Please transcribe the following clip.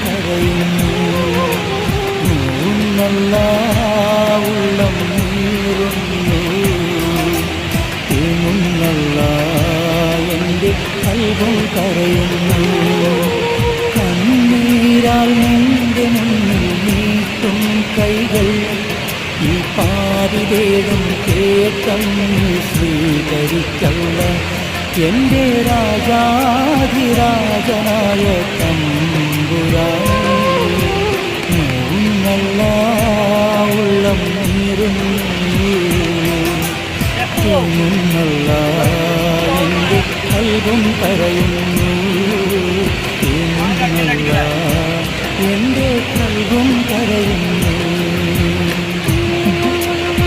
കരയുന്നു നല്ല ഉള്ളം നീറുന്നു തേങ്ങുന്നല്ല എന്റെ കൈകൾ കരയുന്നു കണ്ണീരാൽ നിന്റെ മുന്നിൽ കൈകൾ ഈ പാതിരേടും കേട്ടങ്ങ് സ്വീകരിക്കല്ല എന്റെ രാജാതിരാജനായ കരയുന്നു നല്ല എന്റെ കരയുന്നു